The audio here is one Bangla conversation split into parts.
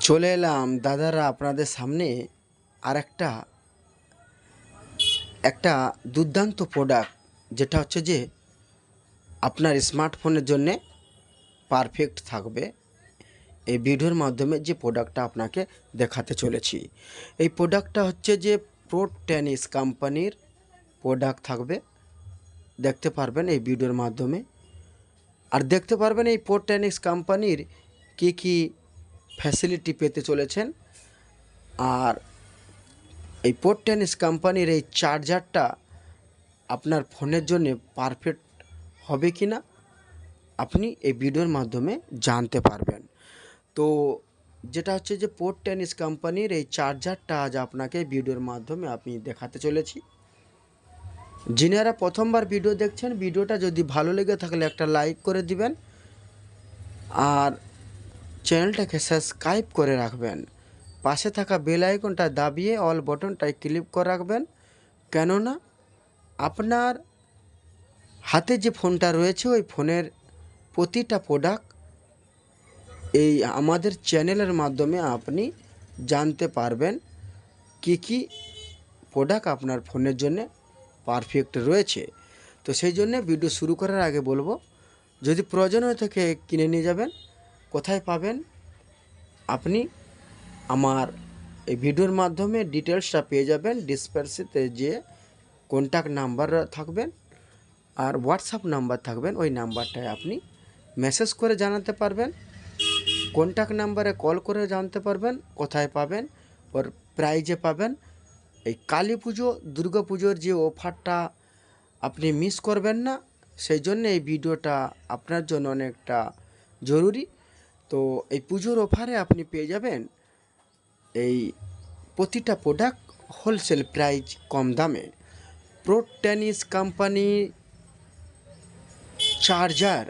চলে এলাম দাদারা আপনাদের সামনে আর একটা একটা দুর্দান্ত প্রোডাক্ট যেটা হচ্ছে যে আপনার স্মার্টফোনের জন্যে পারফেক্ট থাকবে। এই ভিডিওর মাধ্যমে যে প্রোডাক্টটা আপনাকে দেখাতে চলেছি। এই প্রোডাক্টটা হচ্ছে যে প্রো টেনিস কোম্পানির প্রোডাক্ট থাকবে। দেখতে পারবেন এই ভিডিওর মাধ্যমে। আর দেখতে পারবেন এই প্রো টেনিস কোম্পানির কী কী ফ্যাসিলিটি পেতে চলেছেন। আর এই পোর্ট টেনিস কোম্পানির এই চার্জারটা আপনার ফোনের জন্য পারফেক্ট হবে কি না আপনি এই ভিডিওর মাধ্যমে জানতে পারবেন। তো যেটা হচ্ছে যে পোর্ট টেনিস কোম্পানির এই চার্জারটা আজ আপনাকে ভিডিওর মাধ্যমে আমি দেখাতে চলেছি। যিনারা প্রথমবার ভিডিও দেখছেন, ভিডিওটা যদি ভালো লেগে থাকলে একটা লাইক করে দিবেন। আর চ্যানেলটাকে সাবস্ক্রাইব করে রাখবেন। পাশে থাকা বেল আইকনটা দাবিয়ে অল বটনটায় ক্লিক করে রাখবেন। কেননা আপনার হাতে যে ফোনটা রয়েছে, ওই ফোনের প্রতিটা প্রোডাক্ট এই আমাদের চ্যানেলের মাধ্যমে আপনি জানতে পারবেন কি কি প্রোডাক্ট আপনার ফোনের জন্য পারফেক্ট রয়েছে। তো সেই জন্য ভিডিও শুরু করার আগে বলব, যদি প্রয়োজন হয়ে থাকে কিনে নিয়ে যাবেন। কোথায় পাবেন? আপনি আমার এই ভিডিওর মাধ্যমে ডিটেলসটা পেয়ে যাবেন। ডিসপ্যান্সিতে যে কন্ট্যাক্ট নাম্বার থাকবেন আর হোয়াটসঅ্যাপ নাম্বার থাকবেন, ওই নাম্বারটায় আপনি মেসেজ করে জানাতে পারবেন। কন্ট্যাক্ট নাম্বারে কল করে জানতে পারবেন, কোথায় পাবেন ওর প্রাইজে পাবেন। এই কালী পুজো, দুর্গা পুজোর যে অফারটা আপনি মিস করবেন না, সেই জন্য এই ভিডিওটা আপনার জন্য অনেকটা জরুরি। তো এই পুজোর অফারে আপনি পেয়ে যাবেন এই প্রতিটা প্রোডাক্ট হোলসেল প্রাইস কম দামে। Pro tennis company charger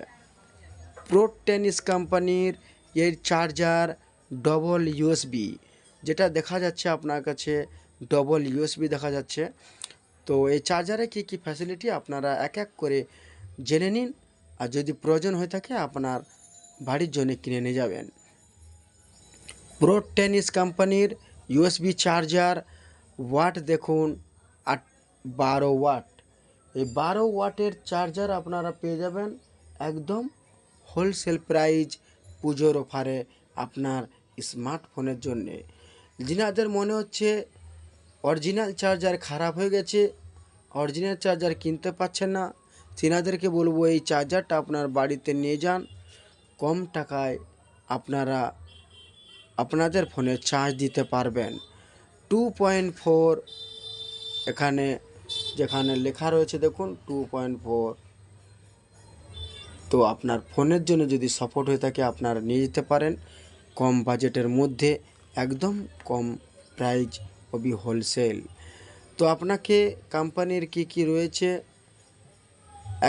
pro tennis কোম্পানির এর চার্জার ডবল ইউএসবি যেটা দেখা যাচ্ছে আপনার কাছে ডবল ইউএসবি দেখা যাচ্ছে। তো এই চার্জারে কী কী ফ্যাসিলিটি আপনারা এক এক করে জেনে নিন। আর যদি প্রয়োজন হয়ে থাকে আপনার বাড়ির জন্য কিনে নিয়ে যাবেন। প্রো টেনিস কোম্পানির ইউএসবি চার্জার ওয়াট দেখুন, আট, বারো ওয়াট এই বারো ওয়াটের চার্জার আপনারা পেয়ে যাবেন একদম হোলসেল প্রাইজ পুজোর অফারে আপনার স্মার্টফোনের জন্যে। যিনাদের মনে হচ্ছে অরিজিনাল চার্জার খারাপ হয়ে গেছে অরিজিনাল চার্জার কিনতে পাচ্ছেন না। তিনাদেরকে বলব এই চার্জারটা আপনার বাড়িতে নিয়ে যান। কম টাকায় আপনারা আপনাদের ফোনে চার্জ দিতে পারবেন। টু পয়েন্ট ফোর এখানে যেখানে লেখা রয়েছে দেখুন টু পয়েন্ট ফোর তো আপনার ফোনের জন্য যদি সাপোর্ট হয়ে থাকে, আপনারা নিয়ে যেতে পারেন। কম বাজেটের মধ্যে একদম কম প্রাইস হবি হোলসেল তো আপনাকে কোম্পানির কি কি রয়েছে?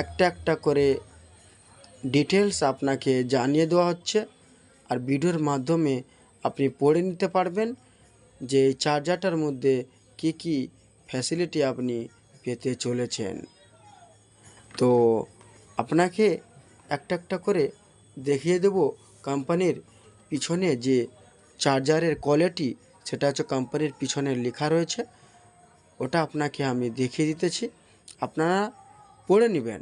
একটা একটা করে ডিটেলস আপনাকে জানিয়ে দেওয়া হচ্ছে আর ভিডিওর মাধ্যমে আপনি পড়ে নিতে পারবেন যে চার্জারটার মধ্যে কি কি ফ্যাসিলিটি আপনি পেতে চলেছেন। তো আপনাকে একটা একটা করে দেখিয়ে দেব কোম্পানির পিছনে যে চার্জারের কোয়ালিটি সেটা হচ্ছে কোম্পানির পিছনে লেখা রয়েছে। ওটা আপনাকে আমি দেখিয়ে দিতেছি। আপনারা পড়ে নেবেন।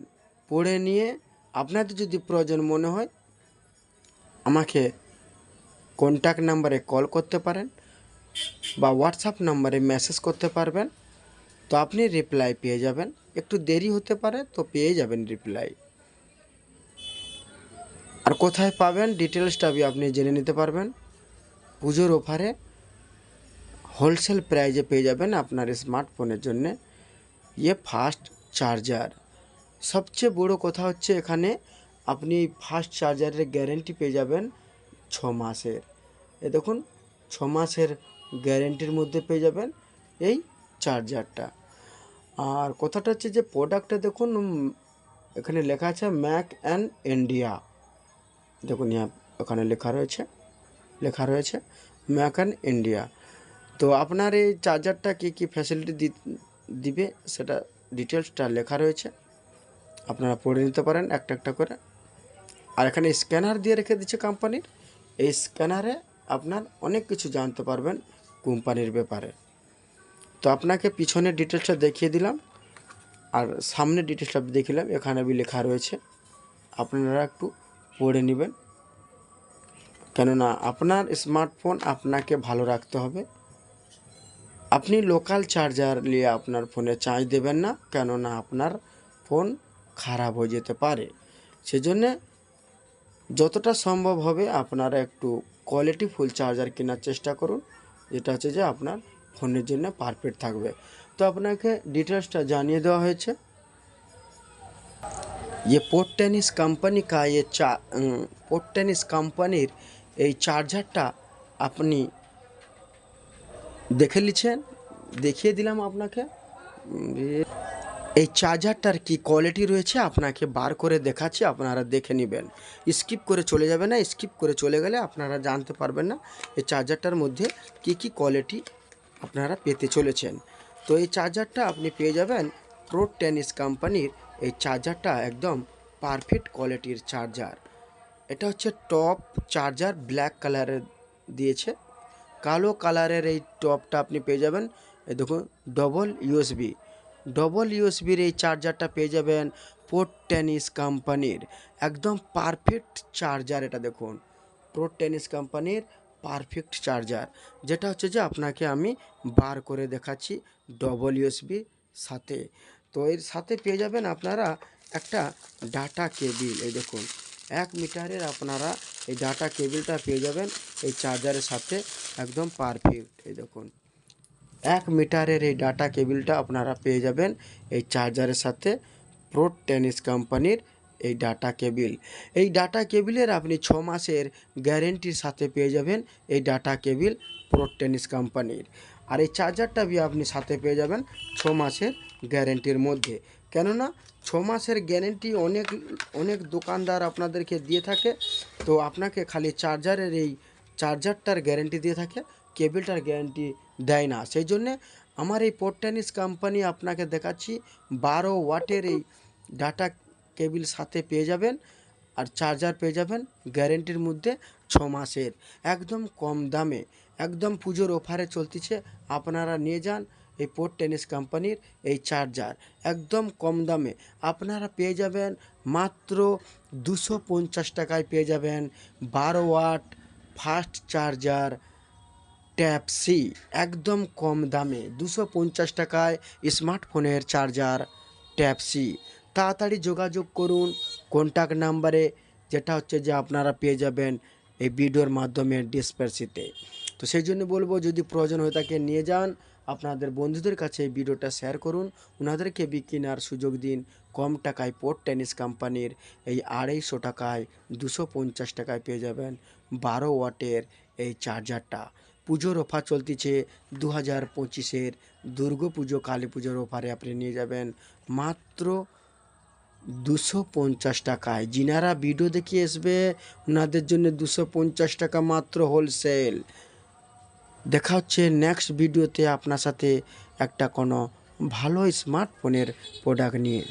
পড়ে নিয়ে আপনাদের যদি প্রয়োজন মনে হয়, আমাকে কন্ট্যাক্ট নাম্বারে কল করতে পারেন বা হোয়াটসঅ্যাপ নাম্বারে মেসেজ করতে পারবেন। তো আপনি রিপ্লাই পেয়ে যাবেন। একটু দেরি হতে পারে, তো পেয়ে যাবেন রিপ্লাই আর কোথায় পাবেন ডিটেলসটা আপনি জেনে নিতে পারবেন। পুজোর অফারে হোলসেল প্রাইজে পেয়ে যাবেন আপনার স্মার্টফোনের জন্য। ইয়ে ফাস্ট চার্জার সবচেয়ে বড় কথা হচ্ছে এখানে আপনি ফাস্ট চার্জারের গ্যারেন্টি পেয়ে যাবেন ছ মাসের। এ দেখুন, ছ মাসের গ্যারেন্টির মধ্যে পেয়ে যাবেন এই চার্জারটা আর কথাটা হচ্ছে যে প্রোডাক্টটা দেখুন এখানে লেখা আছে ম্যাক অ্যান্ড ইন্ডিয়া দেখুন ওখানে লেখা রয়েছে লেখা রয়েছে ম্যাক অ্যান্ড ইন্ডিয়া তো আপনার এই চার্জারটা কী কী ফ্যাসিলিটি দিবে, সেটা ডিটেলসটা লেখা রয়েছে। আপনারা পড়ে নিতে পারেন, একটা একটা করে। আর এখানে স্ক্যানার দিয়ে রেখে দিচ্ছে কোম্পানির। এই স্ক্যানারে আপনার অনেক কিছু জানতে পারবেন কোম্পানির ব্যাপারে। তো আপনাকে পিছনের ডিটেলসটা দেখিয়ে দিলাম। আর সামনের ডিটেলসটা দেখিলাম, এখানে বি লেখা রয়েছে। আপনারা একটু পড়ে নেবেন। কেননা আপনার স্মার্টফোন আপনাকে ভালো রাখতে হবে। আপনি লোকাল চার্জার নিয়ে আপনার ফোনে চার্জ দেবেন না, কেননা আপনার ফোন খারাপ হয়ে যেতে পারে সেজন্যে যতটা সম্ভব হবে আপনারা একটু কোয়ালিটি ফুল চার্জার কেনার চেষ্টা করুন যেটা হচ্ছে যে আপনার ফোনের জন্য পারফেক্ট থাকবে তো আপনাকে ডিটেলসটা জানিয়ে দেওয়া হয়েছে ये পোর্ট টেনিস কোম্পানি का ये चा পোর্ট টেনিস কোম্পানির এই চার্জারটা আপনি দেখে নিচ্ছেন দেখিয়ে দিলাম আপনাকে উম, এ- এই চার্জারটার কি কোয়ালিটি রয়েছে? আপনাকে বার করে দেখাচ্ছি, আপনারা দেখে নেবেন। স্কিপ করে চলে যাবে না স্কিপ করে চলে গেলে আপনারা জানতে পারবেন না এই চার্জারটার মধ্যে কি কি কোয়ালিটি আপনারা পেতে চলেছেন। তো এই চার্জারটা আপনি পেয়ে যাবেন প্রো টেনিস কোম্পানির এই চার্জারটা একদম পারফেক্ট কোয়ালিটির চার্জার এটা হচ্ছে টপ চার্জার ব্ল্যাক কালারের দিয়েছে। কালো কালারের এই টপটা আপনি পেয়ে যাবেন। দেখুন ডবল ইউএসবি ডবল ইউএসবির এই চার্জারটা পেয়ে যাবেন পোর্ট টেনিস কোম্পানির একদম পারফেক্ট চার্জার এটা দেখুন। পোর্ট টেনিস কোম্পানির পারফেক্ট চার্জার যেটা হচ্ছে যে আপনাকে আমি বার করে দেখাচ্ছি ডবল ইউএসবি সাথে। তো এর সাথে পেয়ে যাবেন আপনারা একটা ডাটা কেবিল এই দেখুন। এক মিটারের আপনারা এই ডাটা কেবিলটা পেয়ে যাবেন এই চার্জারের সাথে। একদম পারফেক্ট এই দেখুন। এক মিটারের এই ডাটা কেবিলটা আপনারা পেয়ে যাবেন এই চার্জারের সাথে প্রো টেনিস কোম্পানির এই ডাটা কেবিল। এই ডাটা কেবিলের আপনি ছ মাসের গ্যারেন্টির সাথে পেয়ে যাবেন এই ডাটা কেবিল প্রো টেনিস কোম্পানির আর এই চার্জারটা বি আপনি সাথে পেয়ে যাবেন ছ মাসের গ্যারেন্টির মধ্যে। কেননা ছ মাসের গ্যারেন্টি অনেক অনেক দোকানদার আপনাদেরকে দিয়ে থাকে, তো আপনাকে খালি চার্জারের এই চার্জারটার গ্যারেন্টি দিয়ে থাকে, কেবিলটার গ্যারেন্টি দেয় না। সেই জন্যে আমার এই পোর্টানিস কোম্পানি আপনাকে দেখাচ্ছি। বারো ওয়াটের এই ডাটা কেবিল সাথে পেয়ে যাবেন আর চার্জার পেয়ে যাবেন গ্যারেন্টির মধ্যে ছ মাসের। একদম কম দামে, একদম পুজোর অফারে চলতেছে। আপনারা নিয়ে যান এই পোর্ট টেনিস কোম্পানির এই চার্জার। একদম কম দামে। আপনারা পেয়ে যাবেন মাত্র দুশো পঞ্চাশ টাকায় পেয়ে যাবেন বারো watt fast charger type C একদম কম দামে দুশো পঞ্চাশ টাকায় স্মার্টফোনের চার্জার ট্যাপ সি তাড়াতাড়ি যোগাযোগ করুন। কন্ট্যাক্ট নাম্বারে, যেটা হচ্ছে যে আপনারা পেয়ে যাবেন এই ভিডিওর মাধ্যমে ডিসপ্যাসিতে তো সেই জন্য বলব, যদি প্রয়োজন হয়ে থাকে নিয়ে যান। আপনাদের বন্ধুদের কাছে এই ভিডিওটা শেয়ার করুন। ওনাদেরকে কেনার সুযোগ দিন। কম টাকায় পোর্ট টেনিস কোম্পানির এই আড়াইশো টাকায়, দুশো পঞ্চাশ টাকায় পেয়ে যাবেন বারো ওয়াটের এই চার্জারটা। পুজোর অফার চলতেছে দু হাজার পঁচিশের। দুর্গা পুজো, কালী পুজোর অফারে আপনি নিয়ে যাবেন মাত্র দুশো পঞ্চাশ টাকায়। যিনারা ভিডিও দেখে আসবে ওনাদের জন্য দুশো পঞ্চাশ টাকা মাত্র হোলসেল। দেখা হচ্ছে নেক্সট ভিডিওতে আপনার সাথে একটা কোনো ভালো স্মার্টফোনের প্রোডাক্ট নিয়ে।